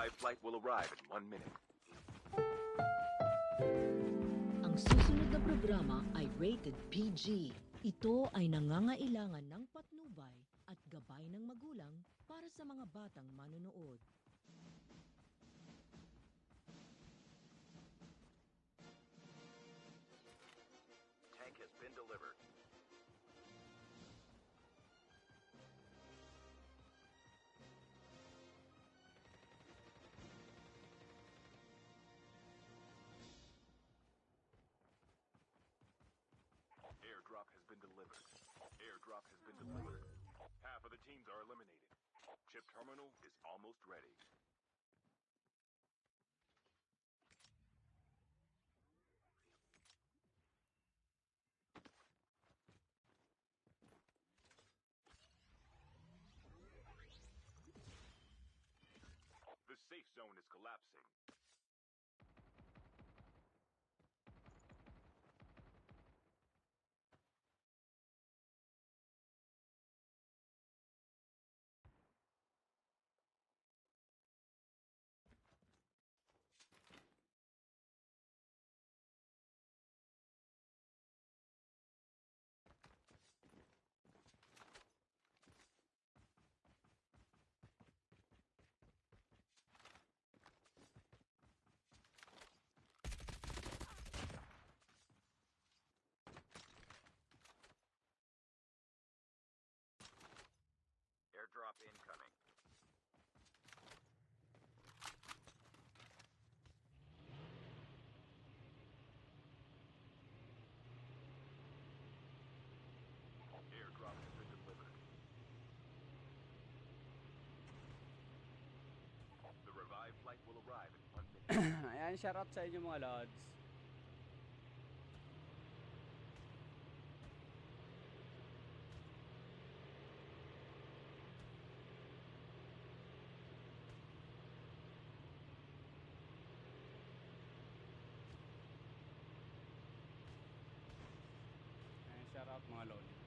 revived flight will arrive in one minute. Ang susunod na programa ay rated PG. Ito ay nangangailangan ng patnubay at gabay ng magulang para sa mga batang manonood. Airdrop has been delivered. Airdrop has been delivered. Half of the teams are eliminated. Chip terminal is almost ready. The safe zone is collapsing. Ayan, shoutout sa inyo mga lods. Ayan, shoutout mga lodi.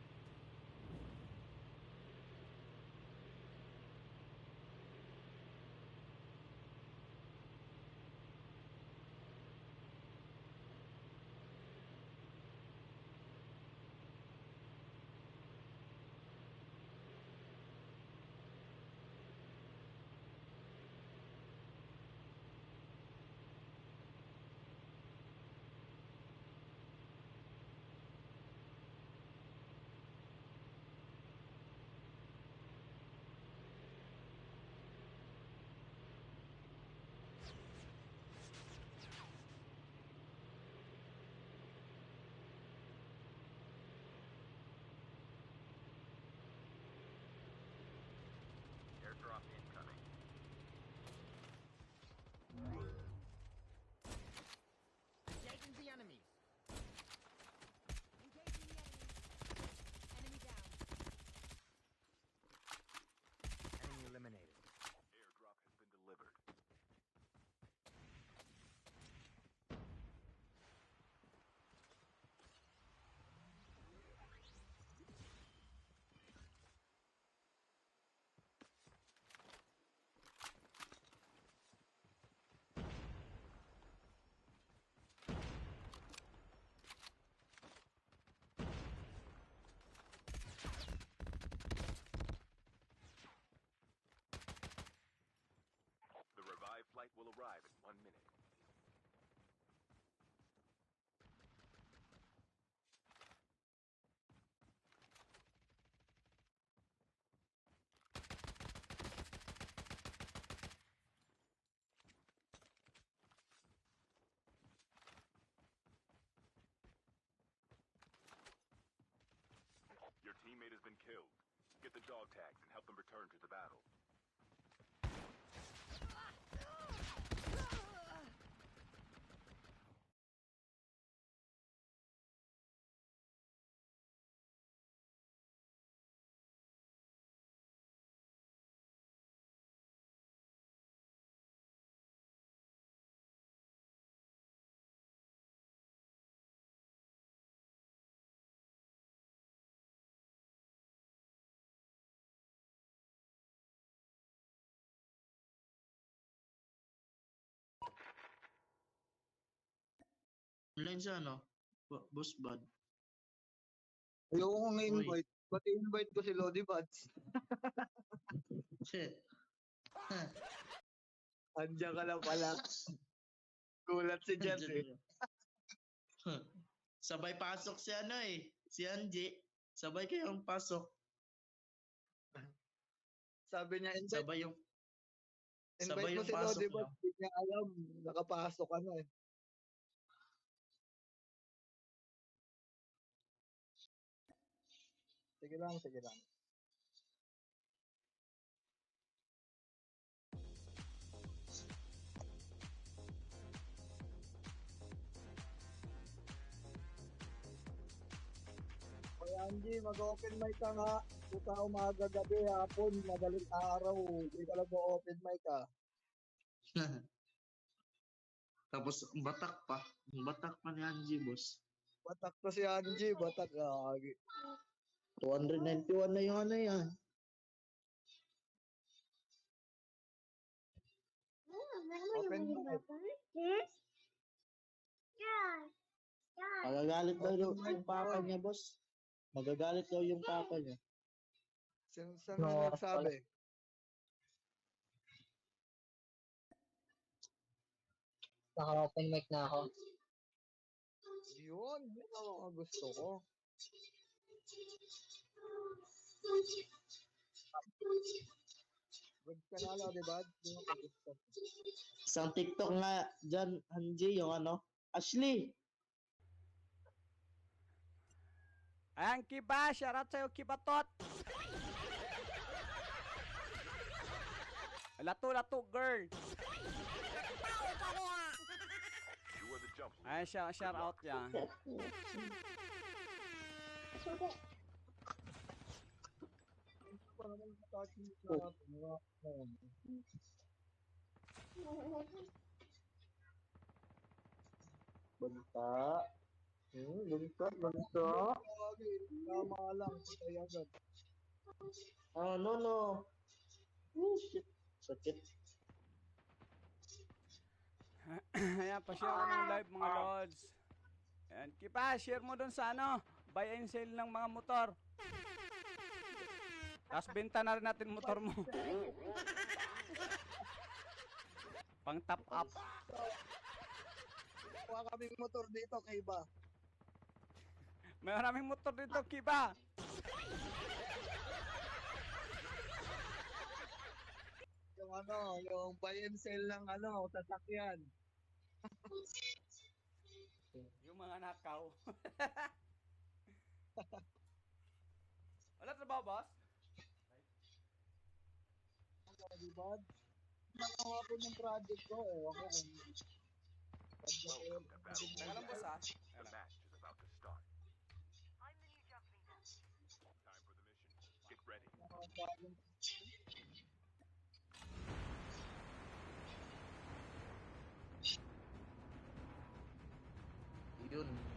One minute. Your teammate has been killed. Get the dog tags and help them return to the battle. Online siya, no? Bo- Boss Bud. Ayoko kong invite. Pati invite ko si Lodi Bats. Shit. Andiyan ka lang pala. Gulat si Jess eh. Sabay pasok si ano eh. Si Angie. Sabay kayong pasok. Sabi niya, invite, Sabay yung invite sabay mo yung si pasok Lodi niyo. Bats. Hindi niya alam. Nakapasok ka na eh. Sige lang, sige lang. Kaya Angie, mag-open mic ka nga. Puta umaga, gabi, hapon, madaling araw. Hindi ka lang open mic ah. Tapos batak pa. Batak pa ni Angie, boss. Batak to si Angie, batak. Ah, 291 na yung ano yan. open mic. Magagalit daw yung, Open mic yung papa niya, boss. Magagalit daw yung papa niya. Sino saan no, nagsabi? Naka-open mic na ako. Yun, yun ang mga gusto ko. Good ka na lang, di ba? Yun ang gusto ko. Isang TikTok nga dyan, Angie, yung ano. Ashley! Ayan, Kiba! Shoutout sa'yo, Kibatot! Girl! Are the jump leader. Ayan, siya, shoutout yan. Banta. Hmm, banta, banta. Tama lang, patay agad. Oh, no, no. Oh, shit. Sakit. Ayan, pa-share ko ng live mga lods. Ayan, Kiba, share mo dun sa ano, buy and sell ng mga motor. Tapos benta na rin natin motor mo. Pang top up. Kuha kaming motor dito kay iba. May maraming motor dito, Kiba. Yung ano, yung buy and sell ng ano, sasakyan. Yung mga nakaw. Wala trabaho, boss? Nakawa ko ng project ko eh. Ako kung... Welcome to Battle boss, ah. The match is about to start. Time for the mission. Get ready. Yun.